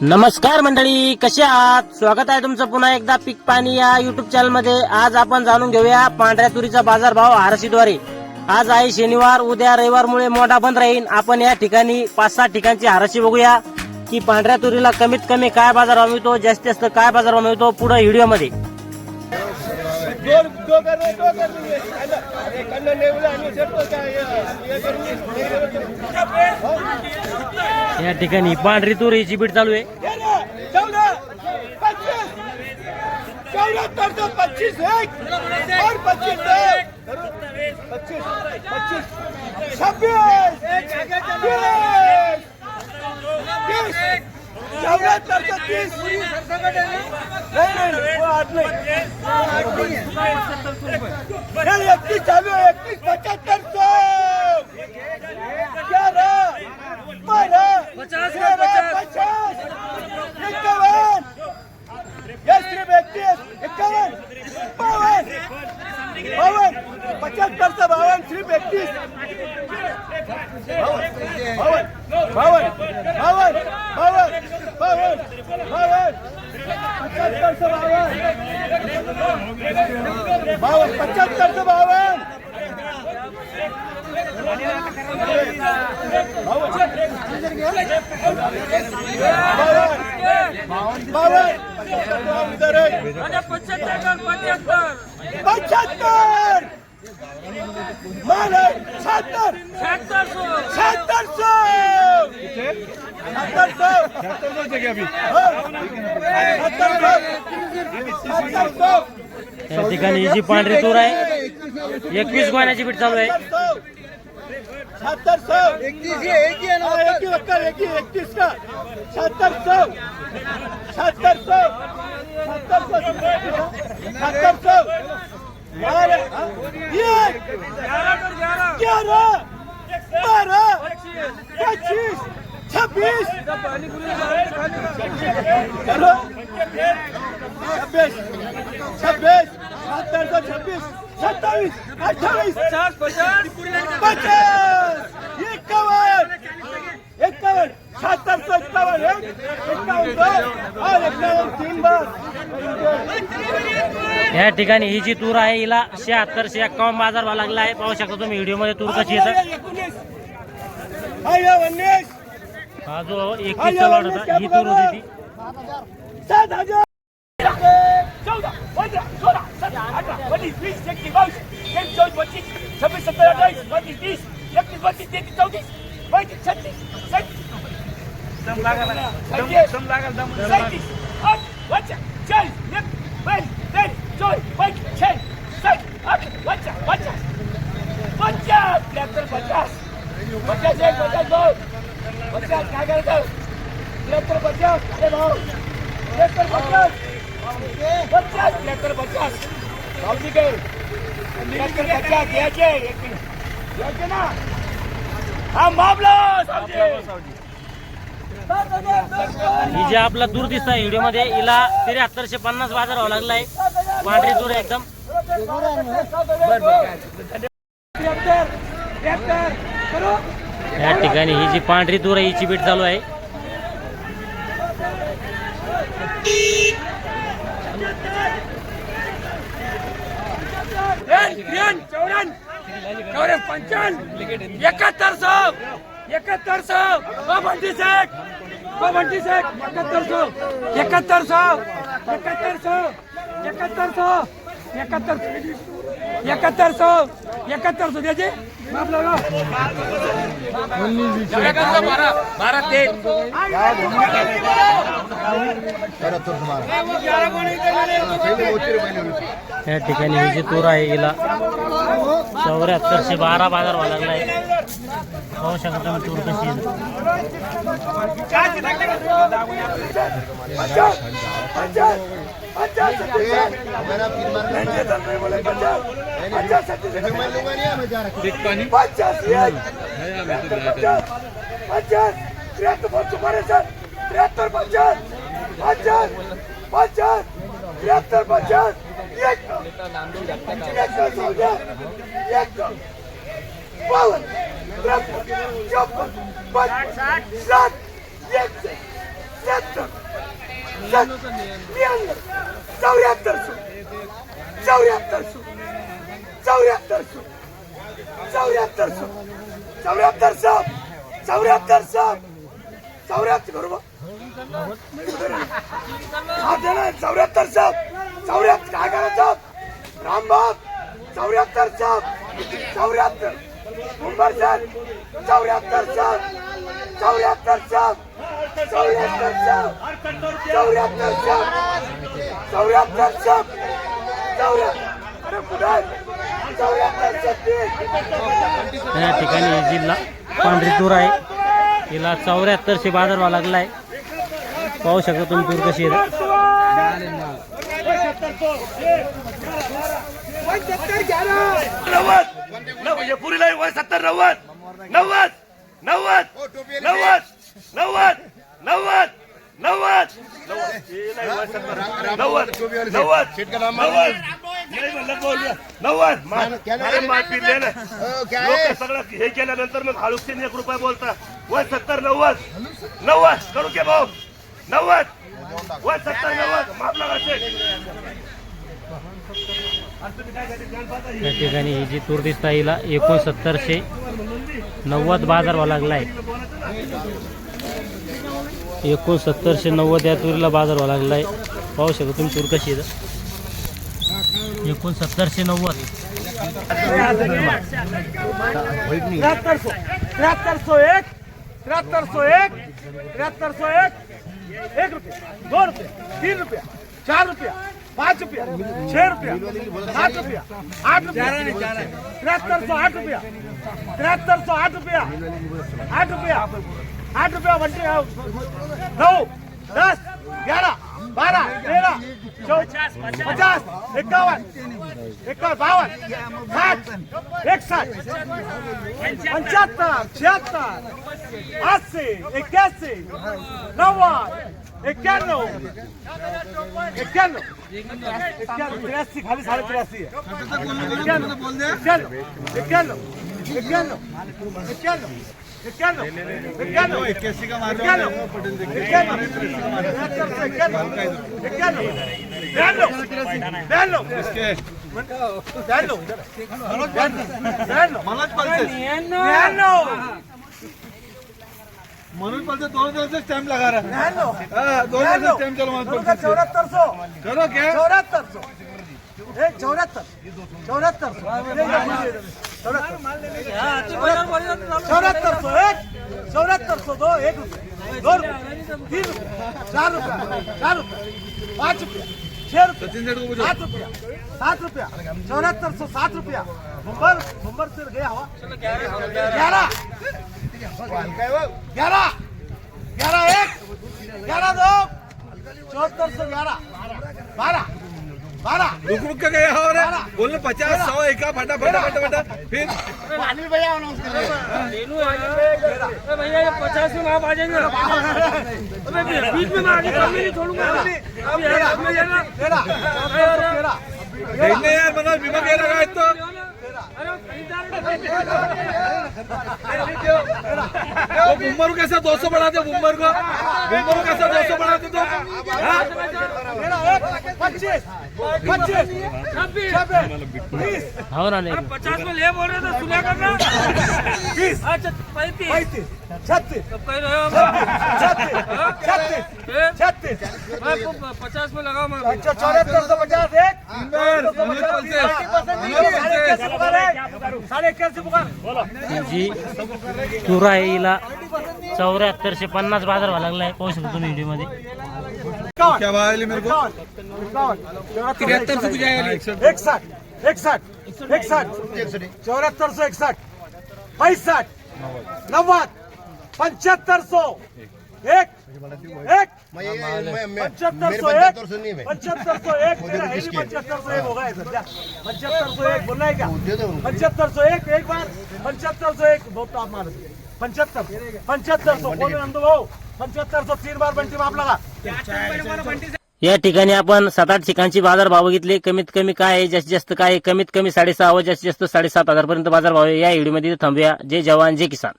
नमस्कार मंडळी कसे आहात? स्वागत आहे तुमचं पुन्हा एकदा पीक पाणी या युट्यूब चॅनलमध्ये. आज आपण जाणून घेऊया पांढऱ्या तुरीचा बाजारभाव आरसीद्वारे. आज आहे शनिवार उद्या रविवारमुळे मोठा बंद राहील. आपण या ठिकाणी पाच सहा ठिकाणची हारशी बघूया की पांढऱ्या तुरीला कमीत कमी काय बाजारभाव मिळतो जास्तीत जास्त काय बाजारभाव मिळतो पुढे व्हिडिओ या ठिकाणी पांढरी तुरीची बीट चालू आहे. पच्चीस. पच्चीस एक. और पच्चीस पच्चीस छब्बीस. तीस. तीस. नहीं. नहीं इकतीस चालू है इकतीस पचहत्तर सौ ग्यारह बारह पचास पचास इक्यावन यस सिर्फ इकतीस इक्यावन बावन बावन पचहत्तर से बावन सिर्फ इकतीस बावन बावन बावन बावन बावन बावन पचहत्तर बावन बावन. पचहत्तर से बावन बावन. पचहत्तर. मान है छहत्तर छहत्तर सौ छहत्तर सौ छहत्तर सौ छहत्तर सौ या ठिकाणी ही जी पांढरी तूर आहे एकवीस गोण्याची बीट चालू आहे छहत्तर सौ इकतीस एक ही एक ही वक्कर एक ही इकतीस का छहत्तर सौ छहत्तर सौ छहत्तर सौ छहत्तर सौ बारह हाँ? ये ग्यारह बारह पच्चीस छब्बीस छब्बीस सत्तर सौ छब्बीस सत्ताईस अट्ठाईस पचास इक्यावन इक्यावन सत्तर सौ इक्यावन एक इक्यावन दो और इक्यावन तीन बार या ठिकाणी ही जी तूर आहे हिला शहात्तरशे एक्कावन्न बाजार भाव लागला आहे. पाहू शकता तुम्ही व्हिडिओमध्ये तूर कशी येतात एकोणीस. હા જો એક ચલાડ હતા ઈ તો નથી સાત હજાર. ચૌદ પંદર સોળ સત્તર અઢાર ઓગણીસ વીસ એકવીસ બાવીસ એક ચૌદ પચીસ છવ્વીસ સત્તર અઠાવીસ ઓગણીસ ત્રીસ એકવીસ બત્રીસ તેત્રીસ ચૌત્રીસ પાંત્રીસ છત્રીસ દમ લાગેલા પચાસ પચાસ. પચાસ પચાસ પચાસ पचास काय करायचं? त्र्याहत्तर पचास अरे भाऊ त्र्याहत्तर पचास पचास त्र्याहत्तर पचास भाऊजी काय त्र्याहत्तर पचास द्यायचे एक मिनिट. द्यायचे ना? हा सावजी. ही जे आपला दूर दिसत आहे व्हिडिओमध्ये हिला त्र्याहत्तरशे पन्नास बाजार भाव लागला आहे पांढरी आहे एकदम त्र्याहत्तर त्र्याहत्तर करू. या ठिकाणी ही जी पांढरी दुरा आहे हिची बीट चालू आहे. चौऱ्याण्णव एकाहत्तर सौ एकाहत्तर सौ पंचवीस एक पंचवीस एक एकाहत्तर सौ एकाहत्तर सौ एकाहत्तर सौ एकाहत्तर सौ एकाहत्तर एकाहत्तर सौ एकाहत्तर सौ द्यायचे माफ लगा बारा बारा तेल या ठिकाणी ही जी तूर आहे हिला. चौऱ्याहत्तरशे बारा बाजार भाव लागला आहे पाहू शकता तुम्ही तूर कशी त्र्याहत्तर पचास पचास पचास त्र्याहत्तर पचास एक एक बावन चौऱ्याहत्तर सु चौऱ्याहत्तर सु चौऱ्याहत्तर सु चौऱ्याहत्तर सु चौऱ्याहत्तर सब चौऱ्याहत्तर सब चौऱ्याहत्तर बरोबर चौऱ्याहत्तर सब चौऱ्याहत्तर काय करायचं चौऱ्याहत्तर सब चौऱ्याहत्तर चौऱ्याहत्तर सात चौऱ्याहत्तर सात चौऱ्याहत्तर सात चौऱ्याहत्तर सात चौऱ्याहत्तर सात चौऱ्याहत्तर सात चौऱ्याहत्तर चौऱ्याहत्तर सत्ते या ठिकाणी जिल्हा पांढरीतूर आहे. तिला चौऱ्याहत्तरशे बाजारवा लागलाय. पाहू शकतो तुम्ही दूर कशी आहे. नव्वद हे पुरीला वय सत्तर नव्वद नव्वद नव्वद नव्वद नव्वद नव्वद नव्वद नव्वद नव्वद नव्वद. नव्वद मा- अरे माय पिरले ना. लोकं सगळं हे केल्यानंतर मग हाळूकचे एक रुपये बोलता वय सत्तर नव्वद नव्वद करू के भाऊ नव्वद वय सत्तर नव्वद मापला या ठिकाणी ही जी तूर दिसता हिला एकोणसत्तरशे नव्वद बाजार भाव लागलाय एकोणसत्तरशे नव्वद या तुरीला बाजार भाव लागलाय पाहू शकता तुम्ही तूर कशी आहे एकोणसत्तरशे नव्वद. त्र्याहत्तर सो त्र्याहत्तर सौ एक त्र्याहत्तर सो एक त्र्याहत्तर सो एक एक रुपया दोन रुपया तीन रुपया चार रुपया. पाँच रुपया छह रुपया सात रुपया आठ रुपया त्र्याहत्तर सौ आठ रुपया त्र्याहत्तर सौ आठ रुपया आठ रुपया आठ रुपया बंटी नौ दस ग्यारह बारह तेरह चौदह पचास इक्यावन इक्यावन बावन साठ एकसठ पंच्याहत्तर छिहत्तर अस्सी इक्यासी नव्वद एक्क्याण्णव एक्क्याण्णव एक्क्याण्णव खाली साडे त्र्यासी मनोज पलटे दोनों तरफ से स्टैम्प लगा रहा. है हाँ, दोनों तरफ से स्टैम्प चलो। चौऱ्याहत्तर सौ. चलो क्या? चौऱ्याहत्तर सौ. एक चौऱ्याहत्तर. चौऱ्याहत्तर सौ. चौऱ्याहत्तर. सौ एक. चौऱ्याहत्तर सौ दो एक रुपये. दो रुपये. तीन रुपये. चार रुपये. चार रुपये. पाँच रुपया. छह रुपये. सात रुपया. सात रुपया. चौहत्तर सौ सात रुपया. मुंबर मुंबर से गया हवा. ग्यारह. ग्यारह ग्यारह एक ग्यारह दो चौहत्तर सौ ग्यारह बारह बारह रुक रुक के गया हो रहा बोलने पचास सौ एक फटा फटा फटा फटा फिर भैया ये पचास में आप आ जाएंगे अबे बीच में मैं आगे कम नहीं छोड़ूंगा अब यार मनोज बीमा क्या लगा है तो तो कैसे दो सौ बढ़ाते बुम्बर को? बुम्बर कैसे दो सौ बढ़ाते तो? हाँ? पचास में ले बोल रहे थे सुना करना बीस। अच्छा पैंतीस। पैंतीस छत्तीस। तो छत्तीस पचास में लगाओ अच्छा सौ पचास एक। हाँ। जी चौऱ्याहत्तरशे पन्नास बाजार व्हायला लागलाय. पाहू शकतो तुम्ही व्हिडिओमध्ये. क्या चौऱ्याहत्तरसो चौऱ्याहत्तर सो एकसठ. पैसठ नव्वद. पंच्याहत्तर सो एक एक. पंचहत्तर सौ एक. पंचहत्तर सौ एक तेरा है ही? पंचहत्तर सौ एक होगा सर पंचहत्तर सौ एक बोलना है क्या? पंचहत्तर सौ एक एक बार। पंचहत्तर सौ एक दो तो आप मान पंचहत्तर पंचहत्तर सौ बोले नंदू भाऊ। पंचहत्तर सौ तीन बार बंटी माप लगा। या ठिकाणी आपण सात आठ ठिकाणची बाजार भाव बघितले. कमीत कमी काय आहे? जास्तीत जास्त काय आहे? कमीत कमी साडेसहा व जास्तीत जास्त साडेसात हजार पर्यंत बाजार भाव आहे. या व्हिडिओमध्ये थांबूया. जय जवान जय किसान.